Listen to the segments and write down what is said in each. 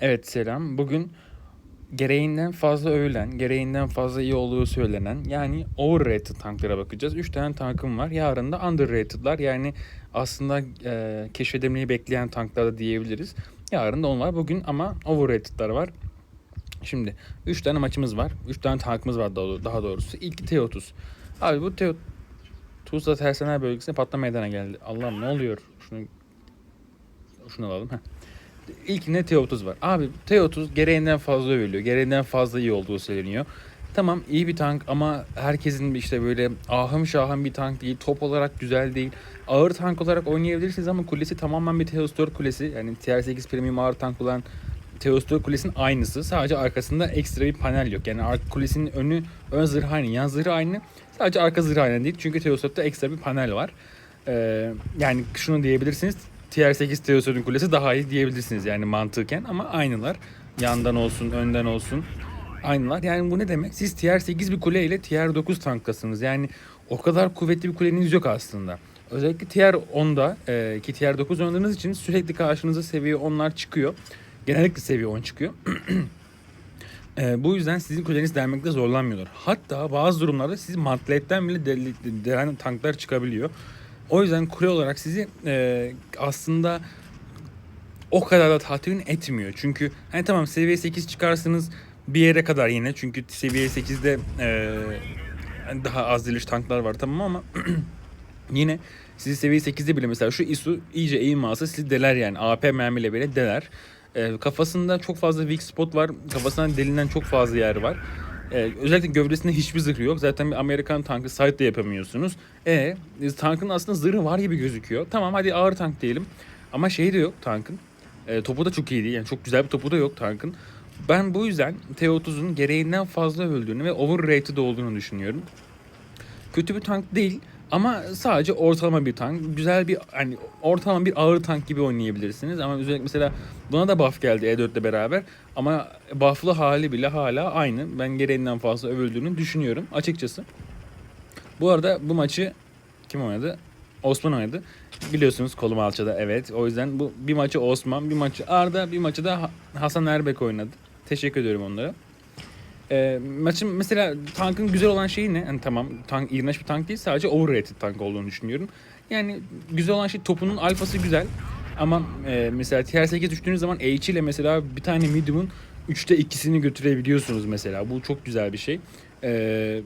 Evet selam. Bugün gereğinden fazla övülen, gereğinden fazla iyi olduğu söylenen yani overrated tanklara bakacağız. 3 tane tankım var. Yarın da underrated'lar yani aslında e, keşfedilmeyi bekleyen tanklar da diyebiliriz. Yarın da onlar bugün ama overrated'lar var. Şimdi 3 tane maçımız var. 3 tane tankımız var daha doğrusu. İlki T30. Abi bu T30 Tuzla Tersener bölgesine patlama meydana geldi. Allah'ım ne oluyor? Şunu şunu alalım. Heh. İlkinde T30 var. Abi T30 gereğinden fazla övülüyor. Gereğinden fazla iyi olduğu söyleniyor. Tamam iyi bir tank ama herkesin işte böyle ahım şahım bir tank değil. Top olarak güzel değil. Ağır tank olarak oynayabilirsiniz ama kulesi tamamen bir T34 kulesi. Yani TR8 Premium ağır tank olan T34 kulesinin aynısı. Sadece arkasında ekstra bir panel yok. Yani kulesinin önü ön zırhı aynı, yan zırhı aynı. Sadece arka zırhı aynı değil. Çünkü T34'te ekstra bir panel var. Ee, yani şunu diyebilirsiniz. TR8 Teosör'ün kulesi daha iyi diyebilirsiniz yani mantıken ama aynılar. Yandan olsun, önden olsun. Aynılar. Yani bu ne demek? Siz TR8 bir kule ile TR9 tanklasınız. Yani o kadar kuvvetli bir kuleniz yok aslında. Özellikle TR10'da e, ki TR9 oynadığınız için sürekli karşınıza seviye 10'lar çıkıyor. Genellikle seviye 10 çıkıyor. E, bu yüzden sizin kuleniz delmekte zorlanmıyorlar. Hatta bazı durumlarda siz mantletten bile delen tanklar çıkabiliyor. O yüzden kule olarak sizi e, aslında o kadar da tatmin etmiyor. Çünkü hani tamam seviye 8 çıkarsınız bir yere kadar yine. Çünkü seviye 8'de e, daha az diliş tanklar var tamam ama yine sizi seviye 8'de bile mesela şu ISU iyice eğim alsa sizi deler yani. AP mermiyle bile deler. E, kafasında çok fazla weak spot var. Kafasından delinen çok fazla yer var. Ee, özellikle gövdesinde hiçbir zırhı yok. Zaten bir Amerikan tankı side de yapamıyorsunuz. E tankın aslında zırhı var gibi gözüküyor. Tamam hadi ağır tank diyelim. Ama şey de yok tankın. E, topu da çok iyi değil. Yani çok güzel bir topu da yok tankın. Ben bu yüzden T-30'un gereğinden fazla öldüğünü ve overrated olduğunu düşünüyorum. Kötü bir tank değil ama sadece ortalama bir tank. Güzel bir hani ortalama bir ağır tank gibi oynayabilirsiniz. Ama özellikle mesela buna da buff geldi E4 ile beraber. Ama buff'lı hali bile hala aynı. Ben gereğinden fazla övüldüğünü düşünüyorum açıkçası. Bu arada bu maçı kim oynadı? Osman oynadı. Biliyorsunuz kolum alçada evet. O yüzden bu bir maçı Osman, bir maçı Arda, bir maçı da Ha- Hasan Erbek oynadı. Teşekkür ediyorum onlara. Ee, maçın mesela tankın güzel olan şeyi ne? Yani tamam tank iğrenç bir tank değil sadece overrated tank olduğunu düşünüyorum. Yani güzel olan şey topunun alfası güzel. Ama e, mesela TR8 düştüğünüz zaman H ile mesela bir tane medium'un 3'te 2'sini götürebiliyorsunuz mesela. Bu çok güzel bir şey. Ee,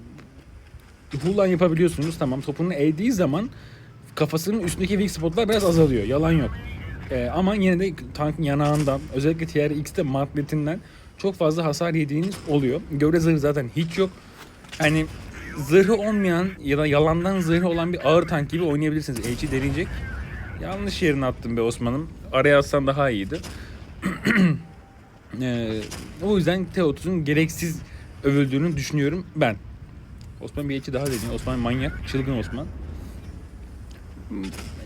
Hull'dan yapabiliyorsunuz. Tamam topunun eğdiği zaman kafasının üstündeki weak spotlar biraz azalıyor. Yalan yok. Ee, ama yine de tankın yanağından özellikle TRX'te matletinden çok fazla hasar yediğiniz oluyor. Gövde zırhı zaten hiç yok. Yani zırhı olmayan ya da yalandan zırhı olan bir ağır tank gibi oynayabilirsiniz. H'i derinecek. Yanlış yerine attım be Osman'ım. Araya atsan daha iyiydi. ee, o yüzden T30'un gereksiz övüldüğünü düşünüyorum ben. Osman bir H'i daha dedi. Osman manyak, çılgın Osman.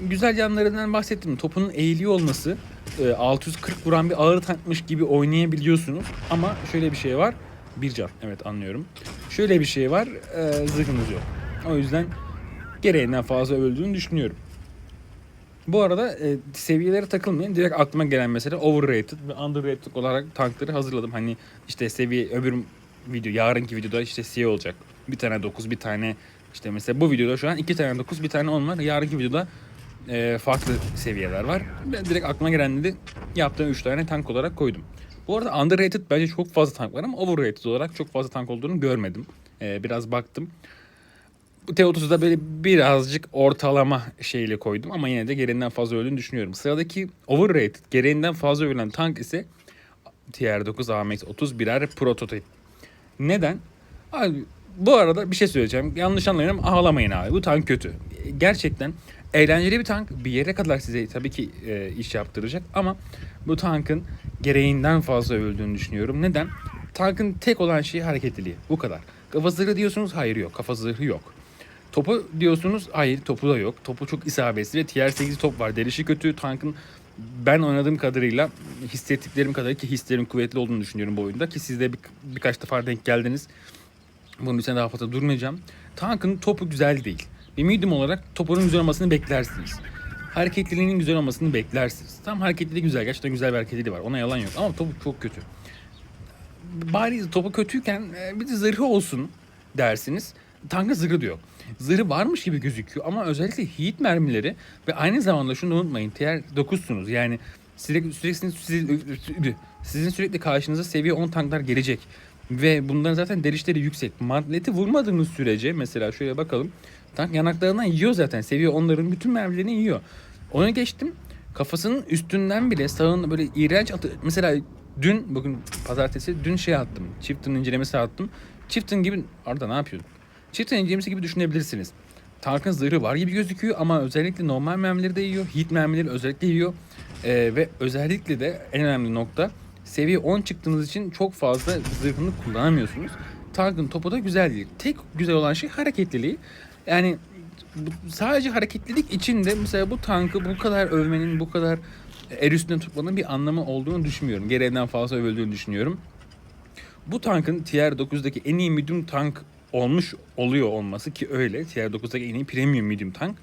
Güzel yanlarından bahsettim. Topunun eğiliyor olması e, 640 vuran bir ağır tankmış gibi oynayabiliyorsunuz. Ama şöyle bir şey var. Bir can. Evet anlıyorum. Şöyle bir şey var. E, zırhınız yok. O yüzden gereğinden fazla öldüğünü düşünüyorum. Bu arada e, seviyelere takılmayın. Direkt aklıma gelen mesela overrated ve underrated olarak tankları hazırladım. Hani işte seviye öbür video yarınki videoda işte C olacak. Bir tane 9 bir tane işte mesela bu videoda şu an iki tane 9 bir tane 10 var. Yarınki videoda e, farklı seviyeler var. Ben direkt aklıma gelenleri yaptığım 3 tane tank olarak koydum. Bu arada underrated bence çok fazla tank var ama overrated olarak çok fazla tank olduğunu görmedim. E, biraz baktım. Bu T30'da böyle birazcık ortalama şeyle koydum ama yine de gereğinden fazla öldüğünü düşünüyorum. Sıradaki overrated, gereğinden fazla övülen tank ise TR9 AMX 30 birer prototip. Neden? Abi bu arada bir şey söyleyeceğim. Yanlış anlayın ama ağlamayın abi. Bu tank kötü. Gerçekten eğlenceli bir tank. Bir yere kadar size tabii ki e, iş yaptıracak ama bu tankın gereğinden fazla övüldüğünü düşünüyorum. Neden? Tankın tek olan şeyi hareketliliği. Bu kadar. Kafa zırhı diyorsunuz. Hayır yok. Kafa zırhı yok. Topu diyorsunuz. Hayır topu da yok. Topu çok isabetsiz ve TR8 top var. Delişi kötü. Tankın ben oynadığım kadarıyla hissettiklerim kadar ki hislerim kuvvetli olduğunu düşünüyorum bu oyunda. Ki siz de bir, birkaç defa denk geldiniz. Bunun için daha fazla durmayacağım. Tankın topu güzel değil. Bir medium olarak topunun güzel olmasını beklersiniz. hareketliliğinin güzel olmasını beklersiniz. Tam hareketliliği güzel. Gerçekten güzel bir hareketliliği var. Ona yalan yok. Ama topu çok kötü. Bari topu kötüyken e, bir de zırhı olsun dersiniz. Tankın zırhı diyor. Zırhı varmış gibi gözüküyor ama özellikle heat mermileri ve aynı zamanda şunu unutmayın. Tier 9'sunuz. Yani sürekli, sürekli siz- sizin sürekli karşınıza seviye 10 tanklar gelecek. Ve bunların zaten derişleri yüksek. Magneti vurmadığınız sürece mesela şöyle bakalım. Tank yanaklarından yiyor zaten. Seviye onların bütün mermilerini yiyor. Ona geçtim. Kafasının üstünden bile sağın böyle iğrenç atı... Mesela dün bugün pazartesi dün şey attım. Chieftain incelemesi attım. Chieftain gibi... Arda ne yapıyorsun? Chieftain incelemesi gibi düşünebilirsiniz. Tankın zırhı var gibi gözüküyor ama özellikle normal mermileri de yiyor. Heat mermileri özellikle yiyor. Ee, ve özellikle de en önemli nokta seviye 10 çıktığınız için çok fazla zırhını kullanamıyorsunuz. Tankın topu da güzel değil. Tek güzel olan şey hareketliliği. Yani sadece hareketlilik için de mesela bu tankı bu kadar övmenin, bu kadar er üstünde tutmanın bir anlamı olduğunu düşünmüyorum. Gereğinden fazla övüldüğünü düşünüyorum. Bu tankın Tier 9'daki en iyi medium tank olmuş oluyor olması ki öyle. Tier 9'daki en iyi premium medium tank.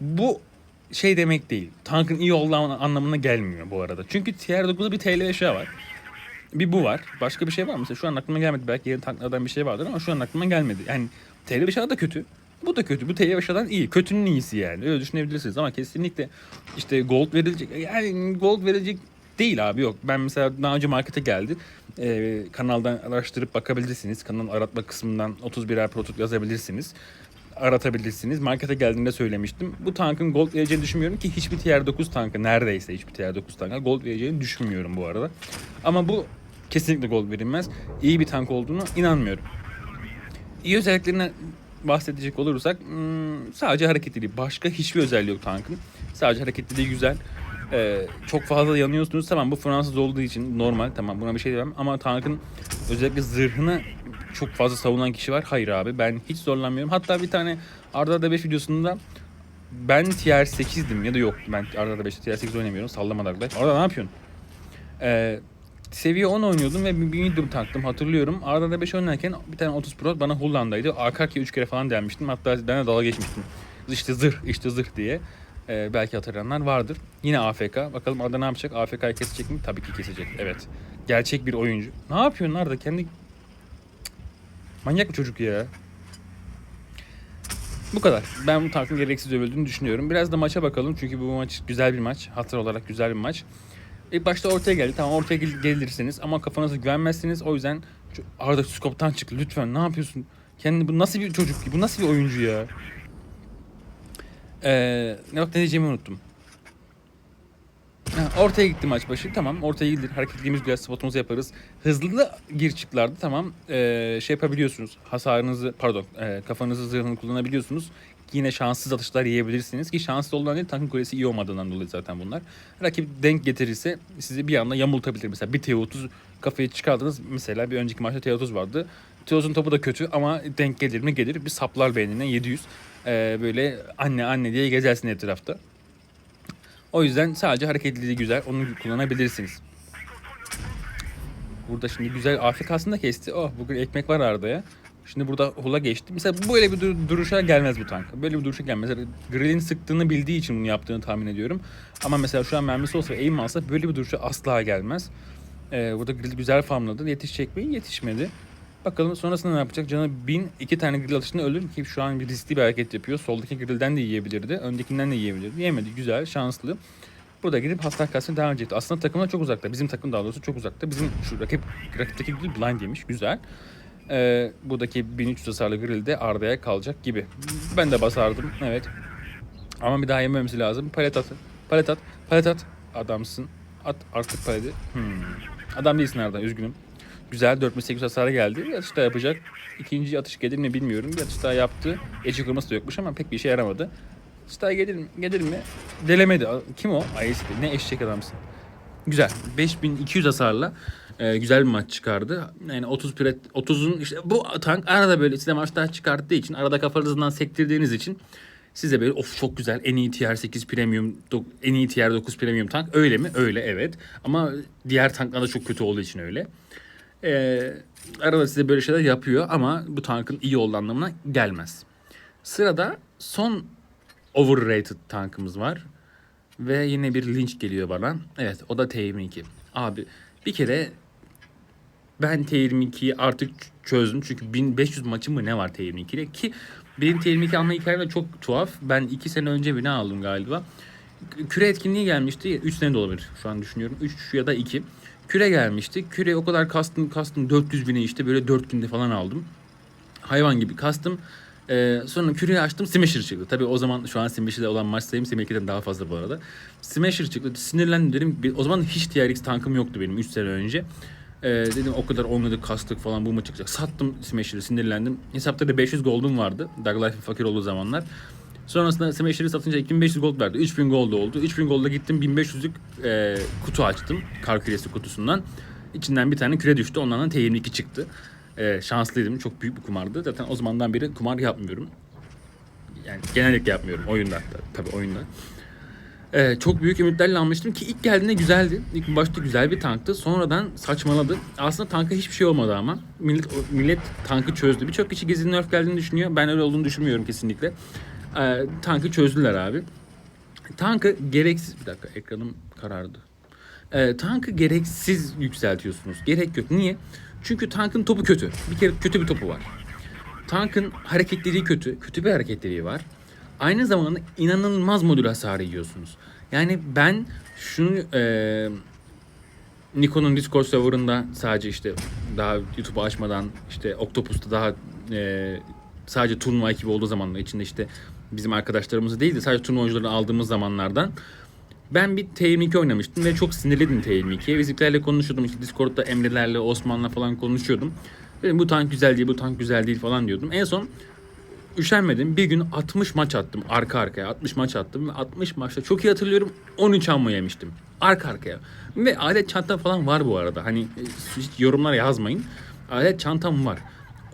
Bu şey demek değil. Tankın iyi olduğu anlamına gelmiyor bu arada. Çünkü Tier 9'da bir TL eşya var. Bir bu var. Başka bir şey var mı? Mesela şu an aklıma gelmedi. Belki yeni tanklardan bir şey vardır ama şu an aklıma gelmedi. Yani TL eşya da kötü. Bu da kötü. Bu TL eşyadan iyi. Kötünün iyisi yani. Öyle düşünebilirsiniz ama kesinlikle işte gold verilecek. Yani gold verilecek değil abi yok. Ben mesela daha önce markete geldi. Ee, kanaldan araştırıp bakabilirsiniz. Kanalın aratma kısmından 31'er prototip yazabilirsiniz aratabilirsiniz. Markete geldiğinde söylemiştim. Bu tankın gold vereceğini düşünmüyorum ki hiçbir tier 9 tankı neredeyse hiçbir tier 9 tankı gold vereceğini düşünmüyorum bu arada. Ama bu kesinlikle gold verilmez. İyi bir tank olduğunu inanmıyorum. İyi özelliklerine bahsedecek olursak hmm, sadece hareketliliği. Başka hiçbir özelliği yok tankın. Sadece hareketliliği güzel. Ee, çok fazla yanıyorsunuz. Tamam bu Fransız olduğu için normal. Tamam buna bir şey demem. Ama tankın özellikle zırhını çok fazla savunan kişi var. Hayır abi ben hiç zorlanmıyorum. Hatta bir tane Arda Arda 5 videosunda ben tier 8'dim ya da yok ben Arda Arda 5'te tier 8 oynamıyorum. Sallamadı arkadaş. Arda ne yapıyorsun? Ee, seviye 10 oynuyordum ve bir medium taktım hatırlıyorum. Arda Arda 5 oynarken bir tane 30 Pro bana Hullanda'ydı. AKK 3 kere falan delmiştim. Hatta ben de dalga geçmiştim. İşte zırh, işte zırh diye. Ee, belki hatırlayanlar vardır. Yine AFK. Bakalım Arda ne yapacak? AFK'yı kesecek mi? Tabii ki kesecek. Evet. Gerçek bir oyuncu. Ne yapıyorsun Arda? Kendi Manyak bir çocuk ya. Bu kadar. Ben bu tankın gereksiz övüldüğünü düşünüyorum. Biraz da maça bakalım çünkü bu maç güzel bir maç. Hatır olarak güzel bir maç. İlk başta ortaya geldi. Tamam ortaya gel- gelirsiniz ama kafanıza güvenmezsiniz. O yüzden şu- Arda skoptan çık lütfen. Ne yapıyorsun? Kendi bu nasıl bir çocuk? Bu nasıl bir oyuncu ya? Ee, ne bak ne diyeceğimi unuttum. Ha, ortaya gitti maç başı. Tamam ortaya gidilir. Hareketliliğimiz güzel. Spotumuzu yaparız. Hızlı gir çıklarda tamam. Ee, şey yapabiliyorsunuz. Hasarınızı pardon e, kafanızı zırhını kullanabiliyorsunuz. Yine şanssız atışlar yiyebilirsiniz ki şanslı olduğundan değil tankın kulesi iyi olmadığından dolayı zaten bunlar. Rakip denk getirirse sizi bir anda yamultabilir. Mesela bir T30 kafayı çıkardınız. Mesela bir önceki maçta T30 vardı. T30'un topu da kötü ama denk gelir mi gelir. Bir saplar beynine 700. Ee, böyle anne anne diye gezersin etrafta. O yüzden sadece hareketliliği güzel. Onu kullanabilirsiniz. Burada şimdi güzel AFK'sını da kesti. Oh bugün ekmek var Arda'ya. Şimdi burada hula geçti. Mesela böyle bir dur- duruşa gelmez bu tank. Böyle bir duruşa gelmez. Grill'in sıktığını bildiği için bunu yaptığını tahmin ediyorum. Ama mesela şu an mermisi olsa aim alsa böyle bir duruşa asla gelmez. Ee, burada grill güzel farmladı. Yetişecek mi? Yetişmedi. Bakalım sonrasında ne yapacak? Canı 1000 iki tane grill atışında ölür ki şu an bir riskli bir hareket yapıyor. Soldaki grillden de yiyebilirdi. Öndekinden de yiyebilirdi. Yemedi. Güzel, şanslı. Burada gidip hasar kasmaya devam edecekti. Aslında takımlar çok uzakta. Bizim takım daha doğrusu çok uzakta. Bizim şu rakip, rakipteki grill blind yemiş. Güzel. Ee, buradaki 1300 hasarlı grill de Arda'ya kalacak gibi. Ben de basardım. Evet. Ama bir daha yememesi lazım. Palet at. Palet at. Palet at. Adamsın. At artık paleti. Hmm. Adam değilsin Arda. Üzgünüm. Güzel 4800 hasara geldi. Bir atış daha yapacak. İkinci atış gelir mi bilmiyorum. Bir atış daha yaptı. Ece kırması da yokmuş ama pek bir işe yaramadı. Atış daha gelir mi? Gelir mi? Delemedi. Kim o? Ayesti. Ne eşek adamsın. Güzel. 5200 hasarla e, güzel bir maç çıkardı. Yani 30 pret 30'un işte bu tank arada böyle size maçlar çıkarttığı için arada kafanızdan sektirdiğiniz için size böyle of çok güzel en iyi tier 8 premium en iyi tier 9 premium tank öyle mi? Öyle evet. Ama diğer tanklar da çok kötü olduğu için öyle. Ee, arada size böyle şeyler yapıyor ama bu tankın iyi olduğu anlamına gelmez. Sırada son overrated tankımız var. Ve yine bir linç geliyor bana. Evet o da T22. Abi bir kere ben T22'yi artık çözdüm. Çünkü 1500 maçım mı ne var T22 ile ki benim T22 alma hikayem de çok tuhaf. Ben 2 sene önce bir ne aldım galiba. Küre etkinliği gelmişti. 3 sene de olabilir şu an düşünüyorum. 3 ya da 2. Küre gelmişti. Küre o kadar kastım kastım 400 bine işte böyle 4 günde falan aldım. Hayvan gibi kastım. Ee, sonra küreyi açtım Smasher çıktı. Tabii o zaman şu an Smasher'da olan maç sayım Smasher'den daha fazla bu arada. Smasher çıktı. Sinirlendim dedim. O zaman hiç TRX tankım yoktu benim 3 sene önce. Ee, dedim o kadar oynadık kastık falan bu mu çıkacak. Sattım Smasher'ı sinirlendim. Hesapta da 500 gold'um vardı. Dark Life'in fakir olduğu zamanlar. Sonrasında Smasher'ı satınca 2500 gold verdi. 3000 gold oldu. 3000 gold'a gittim 1500'lük e, kutu açtım. Kar küresi kutusundan. İçinden bir tane küre düştü. Ondan da T22 çıktı. E, şanslıydım. Çok büyük bir kumardı. Zaten o zamandan beri kumar yapmıyorum. Yani genellikle yapmıyorum. Oyunda tabii oyunda. Ee, çok büyük ümitlerle almıştım ki ilk geldiğinde güzeldi. İlk başta güzel bir tanktı. Sonradan saçmaladı. Aslında tanka hiçbir şey olmadı ama. Millet, millet tankı çözdü. Birçok kişi Gezi'nin nerf geldiğini düşünüyor. Ben öyle olduğunu düşünmüyorum kesinlikle. Ee, tankı çözdüler abi. Tankı gereksiz... Bir dakika ekranım karardı. Ee, tankı gereksiz yükseltiyorsunuz. Gerek yok. Niye? Çünkü tankın topu kötü. Bir kere kötü bir topu var. Tankın hareketliliği kötü. Kötü bir hareketliliği var. Aynı zamanda inanılmaz modül hasarı yiyorsunuz. Yani ben şunu e, Nikon'un Discord serverında sadece işte daha YouTube'u açmadan işte Octopus'ta daha e, sadece turnuva ekibi olduğu zamanlar içinde işte bizim arkadaşlarımız değil de sadece turnuva oyuncularını aldığımız zamanlardan ben bir T22 oynamıştım ve çok sinirliydim T22'ye. Bizimkilerle konuşuyordum işte Discord'da Emre'lerle, Osman'la falan konuşuyordum. Dedim bu tank güzel değil, bu tank güzel değil falan diyordum. En son üşenmedim. Bir gün 60 maç attım arka arkaya. 60 maç attım ve 60 maçta çok iyi hatırlıyorum 13 ammo yemiştim. Arka arkaya. Ve alet çantam falan var bu arada. Hani e, hiç yorumlara yazmayın. Alet çantam var.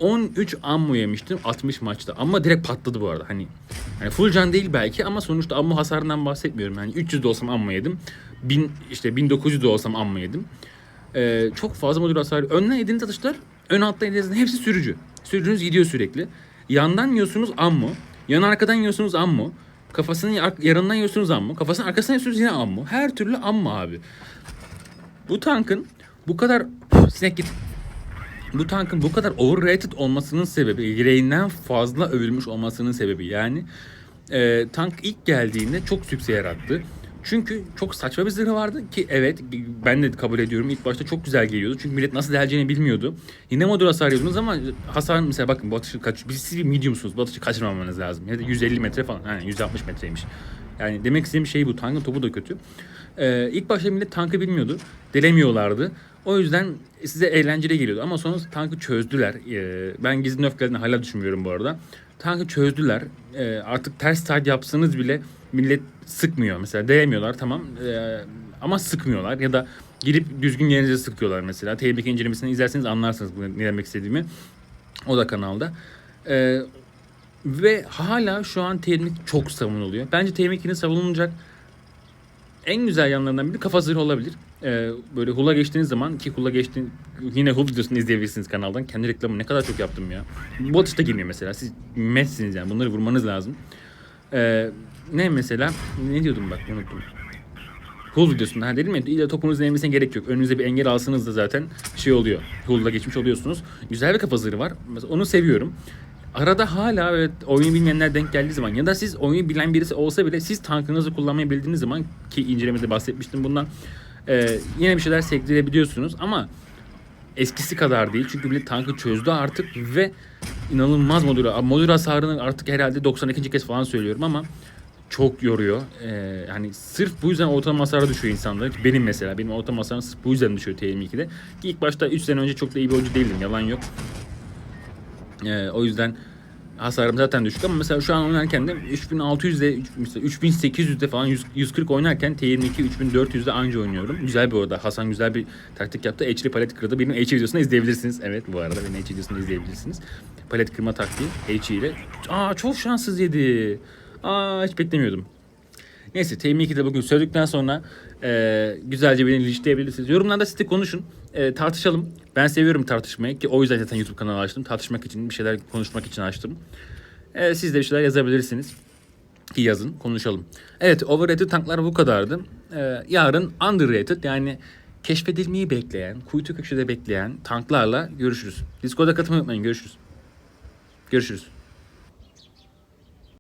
13 ammo yemiştim 60 maçta. Ama direkt patladı bu arada. Hani yani full can değil belki ama sonuçta ammo hasarından bahsetmiyorum. Yani 300 de olsam ammo yedim. 1000 işte 1900 de olsam ammo yedim. Ee, çok fazla modül hasarı. Önden yediğiniz atışlar, ön alttan yediğiniz hepsi sürücü. Sürücünüz gidiyor sürekli. Yandan yiyorsunuz ammo. Yan arkadan yiyorsunuz ammo. Kafasının ar- yanından yiyorsunuz ammo. Kafasının arkasından yiyorsunuz yine ammo. Her türlü ammo abi. Bu tankın bu kadar sinek git. Bu tankın bu kadar overrated olmasının sebebi, gereğinden fazla övülmüş olmasının sebebi. Yani e, tank ilk geldiğinde çok sükse yarattı. Çünkü çok saçma bir zırhı vardı ki evet ben de kabul ediyorum ilk başta çok güzel geliyordu. Çünkü millet nasıl deleceğini bilmiyordu. Yine modül hasar yiyordunuz ama hasar mesela bakın bu atışı kaç, biz siz bir mediumsunuz bu atışı kaçırmamanız lazım. Ya da 150 metre falan yani 160 metreymiş. Yani demek istediğim şey bu tankın topu da kötü. Ee, ilk başta millet tankı bilmiyordu. Delemiyorlardı. O yüzden size eğlenceli geliyordu. Ama sonra tankı çözdüler. Ee, ben gizli nöfkelerini hala düşünmüyorum bu arada. Tankı çözdüler. Ee, artık ters start yapsanız bile millet sıkmıyor. Mesela değemiyorlar tamam. Ee, ama sıkmıyorlar. Ya da girip düzgün yerinize sıkıyorlar mesela. Tehlike incelemesini izlerseniz anlarsınız ne demek istediğimi. O da kanalda. Ee, ve hala şu an tehlike çok savunuluyor. Bence tehlikenin savunulacak en güzel yanlarından biri kafa zırhı olabilir. Ee, böyle hula geçtiğiniz zaman ki hula geçtiğin yine hul videosunu izleyebilirsiniz kanaldan. Kendi reklamı ne kadar çok yaptım ya. Bu atışta girmiyor mesela. Siz metsiniz yani. Bunları vurmanız lazım. Ee, ne mesela? Ne diyordum bak unuttum. Hul videosunda ha dedim ya illa topunuzun eğmesine gerek yok. Önünüze bir engel alsanız da zaten şey oluyor. Hul'da geçmiş oluyorsunuz. Güzel bir kafa zırhı var. Mesela onu seviyorum. Arada hala evet oyunu bilmeyenler denk geldiği zaman ya da siz oyunu bilen birisi olsa bile siz tankınızı kullanmayı bildiğiniz zaman ki incelemede bahsetmiştim bundan e, yine bir şeyler sektirebiliyorsunuz ama eskisi kadar değil. Çünkü bile tankı çözdü artık ve inanılmaz modül. Modül hasarını artık herhalde 92. kez falan söylüyorum ama çok yoruyor. Ee, yani sırf bu yüzden ortalama hasarı düşüyor insanlar. Benim mesela benim ortalama hasarım sırf bu yüzden düşüyor TM2'de. Ki ilk başta 3 sene önce çok da iyi bir oyuncu değildim yalan yok. Ee, o yüzden hasarım zaten düşük ama mesela şu an oynarken de 3600'de mesela 3800'de falan 100, 140 oynarken T22 3400'de anca oynuyorum. Güzel bir orada. Hasan güzel bir taktik yaptı. HD palet kırdı. Benim HD videosunu izleyebilirsiniz. Evet bu arada benim HD videosunu izleyebilirsiniz. Palet kırma taktiği HD ile. Aa çok şanssız yedi. Aa hiç beklemiyordum. Neyse T22'de bugün söyledikten sonra e, güzelce beni linçleyebilirsiniz. Yorumlarda siz de konuşun. E, tartışalım. Ben seviyorum tartışmayı ki o yüzden zaten YouTube kanalı açtım. Tartışmak için, bir şeyler konuşmak için açtım. E, siz de bir şeyler yazabilirsiniz. Ki yazın konuşalım. Evet overrated tanklar bu kadardı. Ee, yarın underrated yani keşfedilmeyi bekleyen, kuytu köşede bekleyen tanklarla görüşürüz. Discord'a katılmayı unutmayın. Görüşürüz. Görüşürüz.